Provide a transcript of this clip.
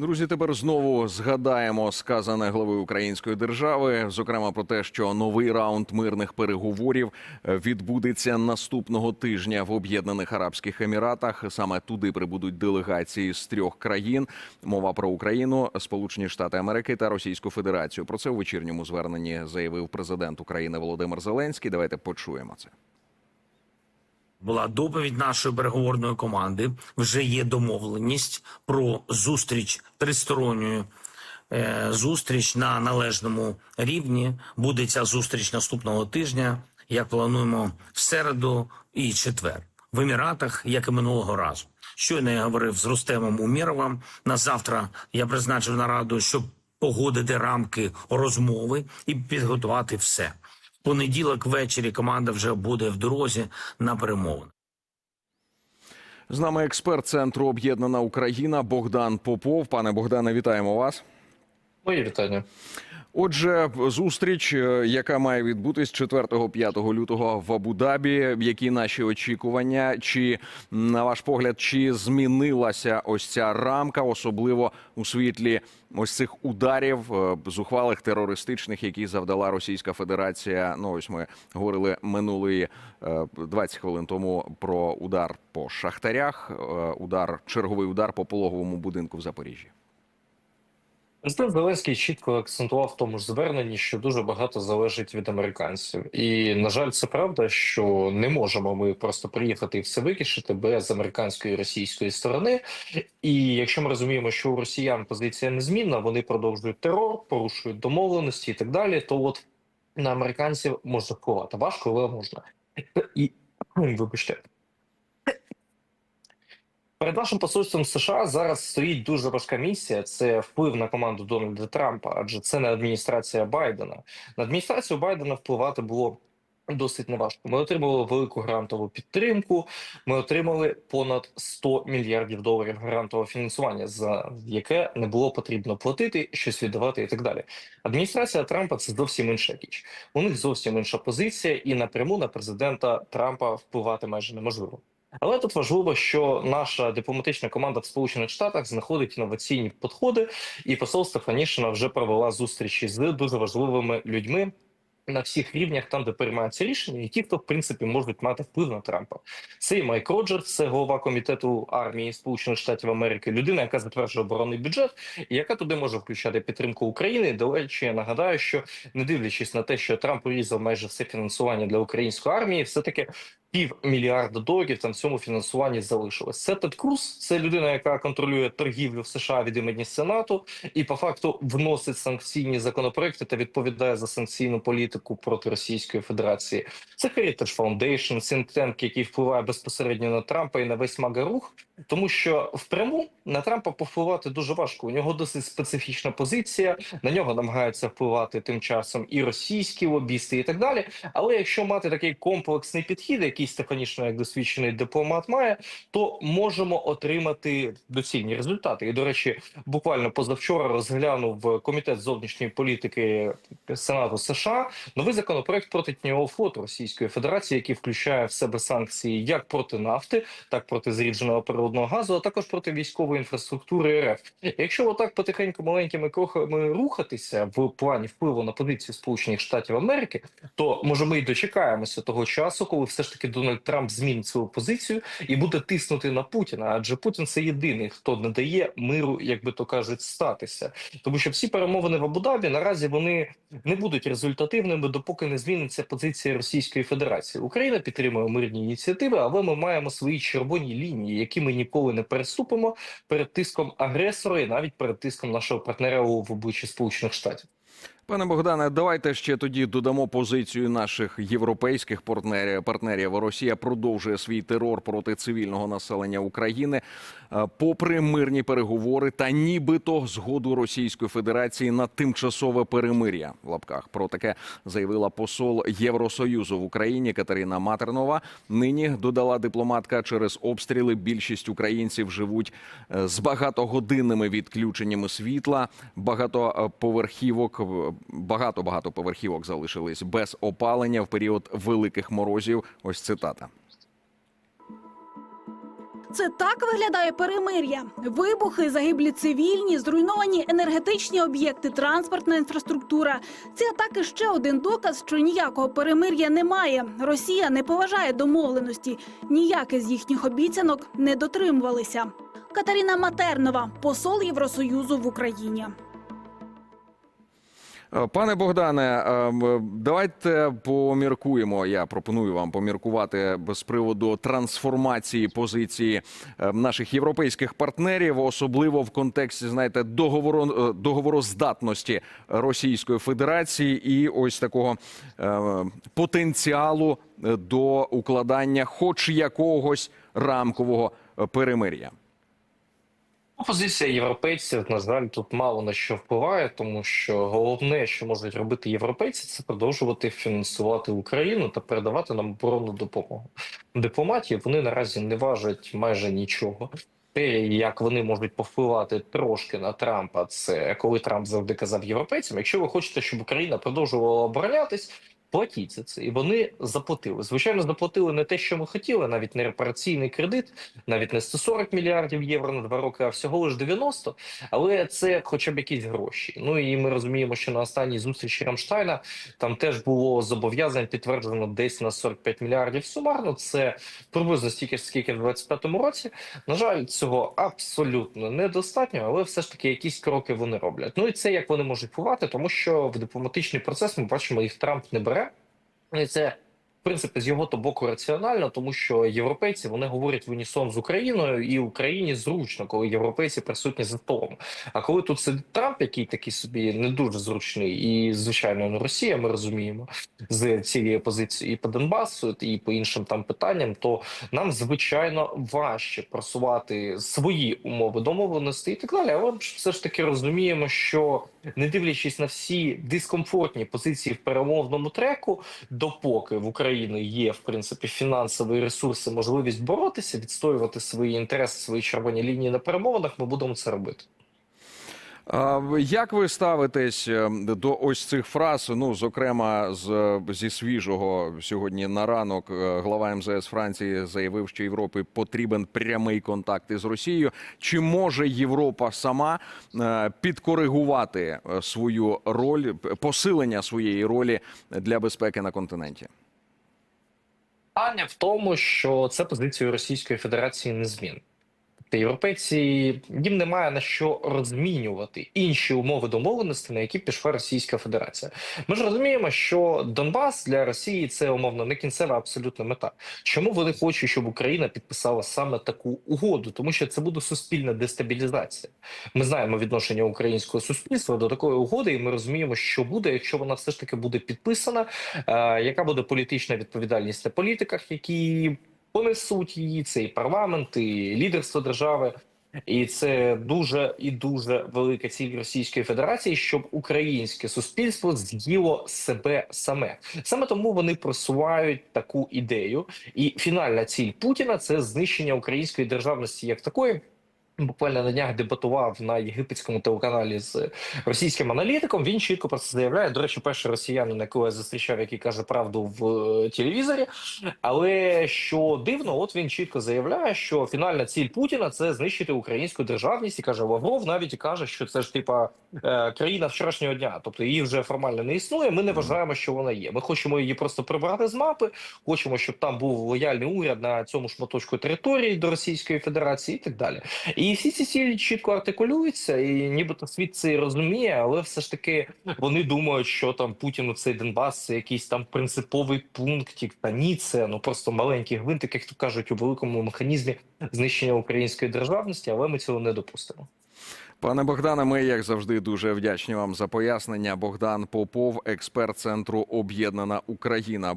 Друзі, тепер знову згадаємо сказане главою української держави, зокрема про те, що новий раунд мирних переговорів е, відбудеться наступного тижня в Об'єднаних Арабських Еміратах. Саме туди прибудуть делегації з трьох країн. Мова про Україну, Сполучені Штати Америки та Російську Федерацію. Про це у вечірньому зверненні заявив президент України Володимир Зеленський. Давайте почуємо це. Була доповідь нашої переговорної команди. Вже є домовленість про зустріч тристоронньою. е, Зустріч на належному рівні. Буде ця зустріч наступного тижня. Як плануємо в середу і четвер в Еміратах, як і минулого разу. Щойно я говорив з Рустемом Умєровим. На завтра я призначив нараду, щоб погодити рамки розмови і підготувати все. Понеділок ввечері команда вже буде в дорозі на перемовини. З нами експерт центру Об'єднана Україна Богдан Попов. Пане Богдане, вітаємо вас. Мої вітання. Отже, зустріч, е, яка має відбутись 4-5 лютого в Абу-Дабі. Які наші очікування? Чи на ваш погляд, чи змінилася ось ця рамка, особливо у світлі ось цих ударів е, зухвалих терористичних, які завдала Російська Федерація? Ну ось ми говорили минулої е, 20 хвилин тому про удар по шахтарях, е, удар черговий удар по пологовому будинку в Запоріжжі. Президент Зеленський чітко акцентував в тому ж зверненні, що дуже багато залежить від американців, і на жаль, це правда, що не можемо ми просто приїхати і все вирішити без американської і російської сторони. І якщо ми розуміємо, що у росіян позиція незмінна, вони продовжують терор, порушують домовленості і так далі. То от на американців можна впливати важко, але можна і вибачте. Перед нашим посольством США зараз стоїть дуже важка місія. Це вплив на команду Дональда Трампа, адже це не адміністрація Байдена. На адміністрацію Байдена впливати було досить неважко. Ми отримали велику грантову підтримку. Ми отримали понад 100 мільярдів доларів грантового фінансування, за яке не було потрібно платити, щось віддавати і так далі. Адміністрація Трампа це зовсім інша річ. У них зовсім інша позиція, і напряму на президента Трампа впливати майже неможливо. Але тут важливо, що наша дипломатична команда в Сполучених Штатах знаходить інноваційні підходи, і посол Стефанішина вже провела зустрічі з дуже важливими людьми. На всіх рівнях, там де приймаються рішення, і ті, хто в принципі можуть мати вплив на Трампа, це і Майк Роджерс, це голова комітету армії Сполучених Штатів Америки, людина, яка затверджує оборонний бюджет, і яка туди може включати підтримку України. До речі, я нагадаю, що не дивлячись на те, що Трамп урізав майже все фінансування для української армії, все таки пів мільярда доларів там в цьому фінансуванні залишилось. Це Тед Круз, це людина, яка контролює торгівлю в США від імені Сенату, і по факту вносить санкційні законопроекти та відповідає за санкційну політику проти Російської Федерації. Це Heritage Foundation, think який впливає безпосередньо на Трампа і на весь мага рух, тому що впряму на Трампа повпливати дуже важко. У нього досить специфічна позиція. На нього намагаються впливати тим часом і російські лобісти, і так далі. Але якщо мати такий комплексний підхід, який Стефанішин, як досвідчений дипломат, має, то можемо отримати доцільні результати. І до речі, буквально позавчора розглянув комітет зовнішньої політики Сенату США новий законопроект проти тіньового флоту Російської Федерації, який включає в себе санкції як проти нафти, так проти зрідженого природного газу, а також проти військової інфраструктури РФ. Якщо отак потихеньку маленькими кроками рухатися в плані впливу на позицію Сполучених Штатів Америки, то може ми й дочекаємося того часу, коли все ж таки Дональд Трамп змінить свою позицію і буде тиснути на Путіна. Адже Путін це єдиний, хто не дає миру, як би то кажуть, статися, тому що всі перемовини в Абу-Дабі наразі вони не будуть результативними, допоки не зміниться позиція Російської Федерації. Україна підтримує мирні ініціативи, але ми маємо свої червоні лінії, які ми ніколи не переступимо перед тиском агресора і навіть перед тиском нашого партнера у в обличчі Сполучених Штатів. Пане Богдане, давайте ще тоді додамо позицію наших європейських партнерів. партнерів. Росія продовжує свій терор проти цивільного населення України, Е, попри мирні переговори та нібито згоду Російської Федерації на тимчасове перемир'я в лапках. Про таке заявила посол Євросоюзу в Україні Катерина Матернова. Нині додала дипломатка через обстріли. Більшість українців живуть е, з багатогодинними відключеннями світла. Багатоповерхівок багато багатоповерхівок залишились без опалення в період великих морозів. Ось цитата. Це так виглядає перемир'я. Вибухи, загиблі цивільні, зруйновані енергетичні об'єкти, транспортна інфраструктура. Ці атаки ще один доказ, що ніякого перемир'я немає. Росія не поважає домовленості. Ніяке з їхніх обіцянок не дотримувалися. Катерина Матернова, посол Євросоюзу в Україні. Е, Пане Богдане, е, давайте поміркуємо. Я пропоную вам поміркувати з приводу трансформації позиції е, наших європейських партнерів, особливо в контексті, знаєте, договору е, договороздатності Російської Федерації і ось такого е, потенціалу е, до укладання, хоч якогось рамкового е, перемир'я. Позиція європейців, на жаль, тут мало на що впливає, тому що головне, що можуть робити європейці, це продовжувати фінансувати Україну та передавати нам оборонну допомогу. Дипломатії вони наразі не важать майже нічого. Те, як вони можуть повпливати трошки на Трампа, це коли Трамп завжди казав європейцям: якщо ви хочете, щоб Україна продовжувала оборонятись. Платіть за це, і вони заплатили. Звичайно, заплатили не те, що ми хотіли, навіть не репараційний кредит, навіть не 140 мільярдів євро на два роки, а всього лиш 90. Але це хоча б якісь гроші. Ну і ми розуміємо, що на останній зустрічі Рамштайна там теж було зобов'язань підтверджено десь на 45 мільярдів сумарно. Це приблизно стільки ж, скільки в 25-му році. На жаль, цього абсолютно недостатньо, але все ж таки якісь кроки вони роблять. Ну і це як вони можуть впливати, тому що в дипломатичний процес ми бачимо, їх Трамп не бере. І це в принципі з його то боку раціонально, тому що європейці вони говорять в унісон з Україною, і Україні зручно, коли європейці присутні за столом. А коли тут сидить Трамп, який такий собі не дуже зручний, і звичайно не Росія, ми розуміємо з цієї позиції і по Донбасу, і по іншим там питанням, то нам звичайно важче просувати свої умови домовленості і так далі. Але все ж таки розуміємо, що не дивлячись на всі дискомфортні позиції в перемовному треку, допоки в Україні є в принципі фінансові ресурси, можливість боротися, відстоювати свої інтереси, свої червоні лінії на перемовинах, ми будемо це робити. Як ви ставитесь е, до ось цих фраз? Ну, зокрема, з зі свіжого сьогодні на ранок е, глава МЗС Франції заявив, що Європі потрібен прямий контакт із Росією. Чи може Європа сама е, підкоригувати е, свою роль, посилення своєї ролі для безпеки на континенті? Питання в тому, що це позицію Російської Федерації не Тобто європейці їм немає на що розмінювати інші умови домовленості, на які пішла Російська Федерація. Ми ж розуміємо, що Донбас для Росії це умовно не кінцева абсолютна мета. Чому вони хочуть, щоб Україна підписала саме таку угоду? Тому що це буде суспільна дестабілізація. Ми знаємо відношення українського суспільства до такої угоди, і ми розуміємо, що буде, якщо вона все ж таки буде підписана, е, яка буде політична відповідальність на політиках, які понесуть її цей парламент і лідерство держави. І це дуже і дуже велика ціль Російської Федерації, щоб українське суспільство з'їло себе саме. Саме тому вони просувають таку ідею. І фінальна ціль Путіна це знищення української державності як такої. Буквально на днях дебатував на єгипетському телеканалі з російським аналітиком. Він чітко про це заявляє. До речі, перший росіянин, якого я зустрічав, який каже правду в е, телевізорі. Але що дивно, от він чітко заявляє, що фінальна ціль Путіна це знищити українську державність. І каже Лавров, навіть і каже, що це ж типа е, країна вчорашнього дня, тобто її вже формально не існує. Ми не вважаємо, що вона є. Ми хочемо її просто прибрати з мапи. Хочемо, щоб там був лояльний уряд на цьому шматочку території до Російської Федерації і так далі. І всі ці цілі чітко артикулюються, і нібито світ це і розуміє, але все ж таки вони думають, що там Путіну цей Донбас це якийсь там принциповий пунктик. Та ні, це ну просто маленький гвинтик, як то кажуть, у великому механізмі знищення української державності, але ми цього не допустимо. Пане Богдане, ми як завжди дуже вдячні вам за пояснення. Богдан Попов, експерт центру Об'єднана Україна.